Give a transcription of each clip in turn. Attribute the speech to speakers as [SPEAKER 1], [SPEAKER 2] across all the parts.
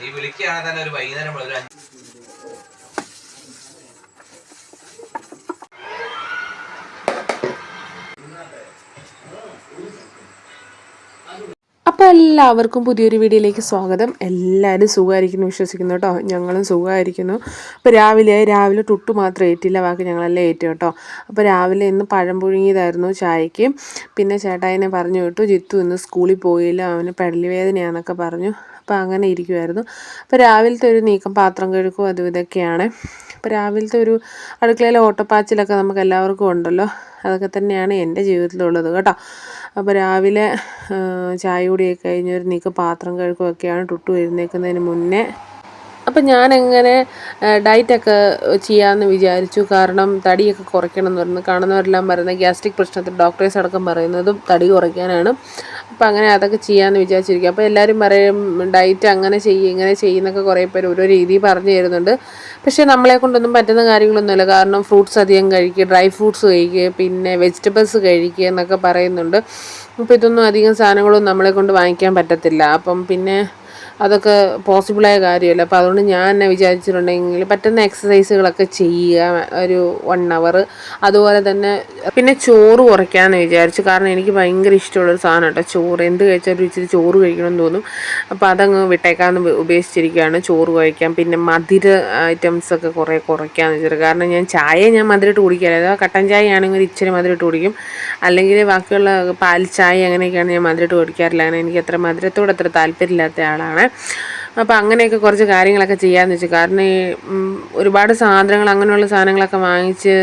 [SPEAKER 1] നീ വിളിക്കുകയാണെങ്കിൽ തന്നെ ഒരു വൈകുന്നേരം ഒരു അഞ്ച്
[SPEAKER 2] അപ്പോൾ എല്ലാവർക്കും പുതിയൊരു വീഡിയോയിലേക്ക് സ്വാഗതം. എല്ലാവരും സുഖമായിരിക്കുന്നു വിശ്വസിക്കുന്നു കേട്ടോ. ഞങ്ങളും സുഖമായിരിക്കുന്നു. അപ്പോൾ രാവിലെ രാവിലെ ടുട്ട് മാത്രം ഏറ്റില്ല ബാക്കി ഞങ്ങളെല്ലാം ഏറ്റു കേട്ടോ. അപ്പോൾ രാവിലെ ഇന്ന് പഴം പുഴുങ്ങിയതായിരുന്നു ചായയ്ക്ക്. പിന്നെ ചേട്ടായിനെ പറഞ്ഞു വിട്ടു ജിത്തു ഇന്ന് സ്കൂളിൽ പോയില്ല അവന് പെടലി വേദനയാണെന്നൊക്കെ പറഞ്ഞു. അപ്പോൾ അങ്ങനെ ഇരിക്കുമായിരുന്നു അപ്പോൾ രാവിലത്തെ ഒരു നീക്കം പാത്രം കഴുക്കും അതും ഇതൊക്കെയാണ്. അപ്പോൾ രാവിലത്തെ ഒരു അടുക്കളയിലെ ഓട്ടപ്പാച്ചിലൊക്കെ നമുക്ക് എല്ലാവർക്കും ഉണ്ടല്ലോ. അതൊക്കെ തന്നെയാണ് എന്റെ ജീവിതത്തിലുള്ളത് കേട്ടോ. അപ്പോൾ രാവിലെ ചായ കുടിയൊക്കെ കഴിഞ്ഞ് ഒരു നീക്കം പാത്രം കഴുക്കുമൊക്കെയാണ് ടുട്ടു എഴുന്നേൽക്കുന്നതിന് മുന്നേ. അപ്പം ഞാനെങ്ങനെ ഡയറ്റൊക്കെ ചെയ്യാമെന്ന് വിചാരിച്ചു. കാരണം തടിയൊക്കെ കുറയ്ക്കണം എന്ന് പറഞ്ഞു കാണുന്നവരെല്ലാം പറയുന്നത് ഗ്യാസ്ട്രിക് പ്രശ്നത്തിൽ ഡോക്ടേഴ്സ് അടക്കം പറയുന്നതും തടി കുറയ്ക്കാനാണ്. അപ്പം അങ്ങനെ അതൊക്കെ ചെയ്യാമെന്ന് വിചാരിച്ചിരിക്കും. അപ്പോൾ എല്ലാവരും പറയും ഡയറ്റ് അങ്ങനെ ചെയ്യും ഇങ്ങനെ ചെയ്യുന്നൊക്കെ കുറേ പേര് ഓരോ രീതി പറഞ്ഞു തരുന്നുണ്ട്. പക്ഷേ നമ്മളെ കൊണ്ടൊന്നും പറ്റുന്ന കാര്യങ്ങളൊന്നുമില്ല. കാരണം ഫ്രൂട്ട്സ് അധികം കഴിക്കുക ഡ്രൈ ഫ്രൂട്ട്സ് കഴിക്കുക പിന്നെ വെജിറ്റബിൾസ് കഴിക്കുക എന്നൊക്കെ പറയുന്നുണ്ട്. അപ്പോൾ ഇതൊന്നും അധികം സാധനങ്ങളൊന്നും നമ്മളെ കൊണ്ട് വാങ്ങിക്കാൻ പറ്റത്തില്ല. അപ്പം പിന്നെ അതൊക്കെ പോസിബിളായ കാര്യമല്ല. അപ്പോൾ അതുകൊണ്ട് ഞാൻ എന്നെ വിചാരിച്ചിട്ടുണ്ടെങ്കിൽ പറ്റുന്ന എക്സസൈസുകളൊക്കെ ചെയ്യുക ഒരു വൺ അവർ അതുപോലെ തന്നെ പിന്നെ ചോറ് കുറയ്ക്കാമെന്ന് വിചാരിച്ചു. കാരണം എനിക്ക് ഭയങ്കര ഇഷ്ടമുള്ളൊരു സാധനം കേട്ടോ ചോറ്. എന്ത് കഴിച്ചാലും ഇച്ചിരി ചോറ് കഴിക്കണമെന്ന് തോന്നും. അപ്പോൾ അതങ്ങ് വിട്ടേക്കാമെന്ന് ഉപേക്ഷിച്ചിരിക്കുകയാണ് ചോറ് കഴിക്കാം പിന്നെ മധുര ഐറ്റംസ് ഒക്കെ കുറേ കുറയ്ക്കാമെന്ന് വെച്ചിട്ട് കാരണം ഞാൻ ചായ ഞാൻ മധുരമിട്ട് കുടിക്കില്ല. അതാ കട്ടൻ ചായ ആണെങ്കിൽ ഒരു ഇച്ചിരി മധുരമിട്ട് കുടിക്കും. അല്ലെങ്കിൽ ബാക്കിയുള്ള പാൽ ചായ അങ്ങനെയൊക്കെയാണ് ഞാൻ മധുരമിട്ട് കുടിക്കാറില്ല. അങ്ങനെ എനിക്ക് അത്ര മധുരത്തോട് അത്ര താല്പര്യമില്ലാത്ത ആളാണ്. അപ്പോൾ അങ്ങനെയൊക്കെ കുറച്ച് കാര്യങ്ങളൊക്കെ ചെയ്യാമെന്ന് വെച്ചു. കാരണം ഈ ഒരുപാട് സാധനങ്ങൾ അങ്ങനെയുള്ള സാധനങ്ങളൊക്കെ വാങ്ങിച്ച്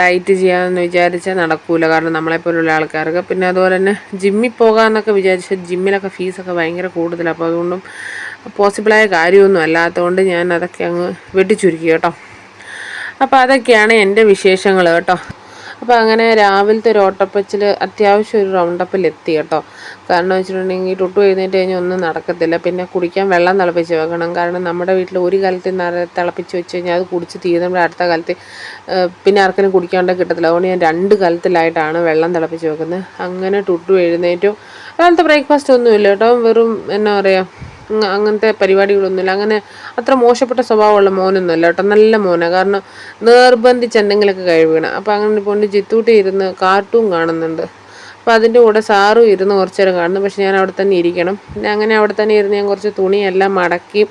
[SPEAKER 2] ഡയറ്റ് ചെയ്യാമെന്ന് വിചാരിച്ചാൽ നടക്കൂല. കാരണം നമ്മളെപ്പോലുള്ള ആൾക്കാർക്ക്. പിന്നെ അതുപോലെ തന്നെ ജിമ്മിൽ പോകാമെന്നൊക്കെ വിചാരിച്ചാൽ ജിമ്മിലൊക്കെ ഫീസൊക്കെ ഭയങ്കര കൂടുതലാണ് അപ്പോൾ അതുകൊണ്ടും പോസിബിളായ കാര്യമൊന്നും അല്ലാത്തതുകൊണ്ട് ഞാൻ അതൊക്കെ അങ്ങ് വെട്ടിച്ചുരുക്കി കേട്ടോ. അപ്പോൾ അതൊക്കെയാണ് എന്റെ വിശേഷങ്ങൾ കേട്ടോ. അപ്പോൾ അങ്ങനെ രാവിലത്തെ ഒരു ഓട്ടപ്പച്ചിൽ അത്യാവശ്യം ഒരു റൗണ്ടപ്പിൽ എത്തി കേട്ടോ. കാരണം വെച്ചിട്ടുണ്ടെങ്കിൽ ടുട്ടു എഴുന്നേറ്റ് കഴിഞ്ഞാൽ ഒന്നും നടക്കത്തില്ല. പിന്നെ കുടിക്കാൻ വെള്ളം തിളപ്പിച്ച് വെക്കണം. കാരണം നമ്മുടെ വീട്ടിൽ ഒരു കാലത്ത് തിളപ്പിച്ച് വെച്ച് കഴിഞ്ഞാൽ അത് കുടിച്ച് തീരുമ്പോൾ അടുത്ത കാലത്ത് പിന്നെ ആർക്കും കുടിക്കാണ്ട് കിട്ടത്തില്ല. അതുകൊണ്ട് ഞാൻ രണ്ട് കാലത്തിലായിട്ടാണ് വെള്ളം തിളപ്പിച്ച് വെക്കുന്നത്. അങ്ങനെ ടുട്ടു എഴുന്നേറ്റും. രാവിലത്തെ ബ്രേക്ക്ഫാസ്റ്റ് ഒന്നുമില്ല കേട്ടോ. വെറും എന്നാ പറയുക അങ്ങനത്തെ പരിപാടികളൊന്നുമില്ല. അങ്ങനെ അത്ര മോശപ്പെട്ട സ്വഭാവമുള്ള മോനൊന്നുമല്ല കേട്ടോ. നല്ല മോനാണ് കാരണം നിർബന്ധിച്ച് എന്തെങ്കിലുമൊക്കെ കഴിവണം അപ്പോൾ അങ്ങനെ പോണ്ട് ജിത്തൂട്ടി ഇരുന്ന് കാർട്ടൂൺ കാണുന്നുണ്ട്. അപ്പോൾ അതിന്റെ കൂടെ സാറും ഇരുന്ന് കുറച്ച് നേരം കാണുന്നു. പക്ഷെ ഞാൻ അവിടെ തന്നെ ഇരിക്കണം. പിന്നെ അങ്ങനെ അവിടെ തന്നെ ഇരുന്ന് ഞാൻ കുറച്ച് തുണിയെല്ലാം മടക്കി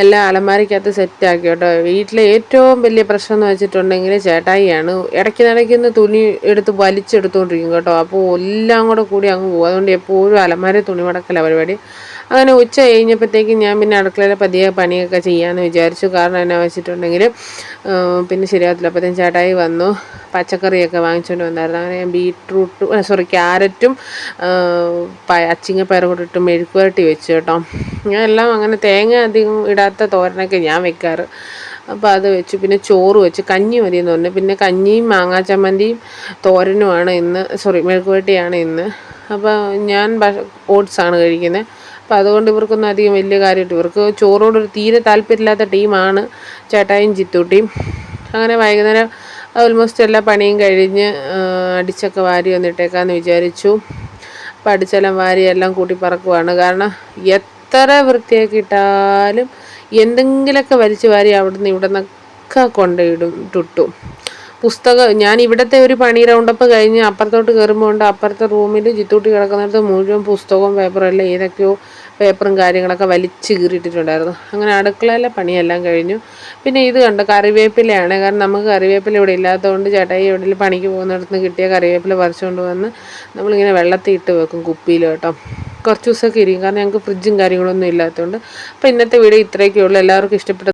[SPEAKER 2] എല്ലാം അലമാരിക്കകത്ത് സെറ്റാക്കി കേട്ടോ. വീട്ടിലെ ഏറ്റവും വലിയ പ്രശ്നം എന്ന് വെച്ചിട്ടുണ്ടെങ്കിൽ ചേട്ടായിയാണ് ഇടയ്ക്ക് നടക്കുന്ന തുണി എടുത്ത് വലിച്ചെടുത്തുകൊണ്ടിരിക്കും കേട്ടോ. അപ്പോൾ എല്ലാം കൂടെ കൂടി അങ്ങ് പോകും. അതുകൊണ്ട് എപ്പോഴും അലമാരി തുണി മടക്കല പരിപാടി. അങ്ങനെ ഉച്ച കഴിഞ്ഞപ്പോഴത്തേക്കും ഞാൻ പിന്നെ അടുക്കളയിലെ പതിയെ പണിയൊക്കെ ചെയ്യാമെന്ന് വിചാരിച്ചു. കാരണം എന്നാ വെച്ചിട്ടുണ്ടെങ്കിൽ പിന്നെ ശരിയാകത്തില്ല അപ്പോഴത്തേക്കും ചേട്ടായി വന്നു. പച്ചക്കറിയൊക്കെ വാങ്ങിച്ചുകൊണ്ട് വന്നായിരുന്നു. അങ്ങനെ ഞാൻ ബീട്രൂട്ടും സോറി ക്യാരറ്റും അച്ചിങ്ങ കൂടെ ഇട്ട് മെഴുക്കുവരട്ടി വെച്ചു കേട്ടോ. ഞാൻ എല്ലാം അങ്ങനെ തേങ്ങ അധികം ഇടാത്ത തോരനൊക്കെ ഞാൻ വെക്കാറ്. അപ്പോൾ അത് വെച്ചു. പിന്നെ ചോറ് വെച്ച്. കഞ്ഞി മതി എന്ന് പറഞ്ഞു. പിന്നെ കഞ്ഞിയും മാങ്ങാ ചമ്മന്തിയും തോരനുമാണ് ഇന്ന്. സോറി മെഴുക്കുവരട്ടിയാണ് ഇന്ന്. അപ്പോൾ ഞാൻ ഓട്സാണ് കഴിക്കുന്നത് അപ്പോൾ അതുകൊണ്ട് ഇവർക്കൊന്നും അധികം വലിയ കാര്യമായിട്ട് ഇവർക്ക് ചോറോടൊരു തീരെ താല്പര്യമില്ലാത്ത ടീമാണ്. ചേട്ടായും ചിത്തൂട്ടിയും അങ്ങനെ വൈകുന്നേരം ഓൾമോസ്റ്റ് എല്ലാ പണിയും കഴിഞ്ഞ് അടിച്ചൊക്കെ വാരി വന്നിട്ടേക്കാന്ന് വിചാരിച്ചു. അപ്പം അടിച്ചെല്ലാം വാരി എല്ലാം കൂട്ടി പറക്കുവാണ്. കാരണം എത്ര വൃത്തിയാക്കി ഇട്ടാലും എന്തെങ്കിലുമൊക്കെ വലിച്ചു വാരി അവിടുന്ന് ഇവിടെ നിന്നൊക്കെ കൊണ്ടിടും ടുട്ടു പുസ്തകം ഞാൻ ഇവിടുത്തെ ഒരു പണി റൗണ്ടപ്പ് കഴിഞ്ഞ് അപ്പുറത്തോട്ട് കയറുമ്പോൾ ഉണ്ട് അപ്പുറത്തെ റൂമിൽ ചിത്തൂട്ടി കിടക്കുന്നിടത്ത് മുഴുവൻ പുസ്തകവും പേപ്പറും എല്ലാം ഏതൊക്കെയോ പേപ്പറും കാര്യങ്ങളൊക്കെ വലിച്ച് കീറിയിട്ടിട്ടുണ്ടായിരുന്നു. അങ്ങനെ അടുക്കളയിലെ പണിയെല്ലാം കഴിഞ്ഞു. പിന്നെ ഇത് കണ്ട് കറിവേപ്പിലയാണ്. കാരണം നമുക്ക് കറിവേപ്പില ഇവിടെ ഇല്ലാത്തതുകൊണ്ട് ചേട്ടായി എവിടെയെങ്കിലും പണിക്ക് പോകുന്നിടത്ത് നിന്ന് കിട്ടിയ കറിവേപ്പില പറിച്ചുകൊണ്ട് വന്ന് നമ്മളിങ്ങനെ വെള്ളത്തിൽ ഇട്ട് വെക്കും കുപ്പിയിൽ കേട്ടോ കുറച്ച് ദിവസമൊക്കെ ഇരിക്കും. കാരണം ഞങ്ങൾക്ക് ഫ്രിഡ്ജും കാര്യങ്ങളൊന്നും ഇല്ലാത്തതുകൊണ്ട്. അപ്പോൾ ഇന്നത്തെ വീഡിയോ ഇത്രയൊക്കെ ഉള്ളൂ. എല്ലാവർക്കും ഇഷ്ടപ്പെട്ട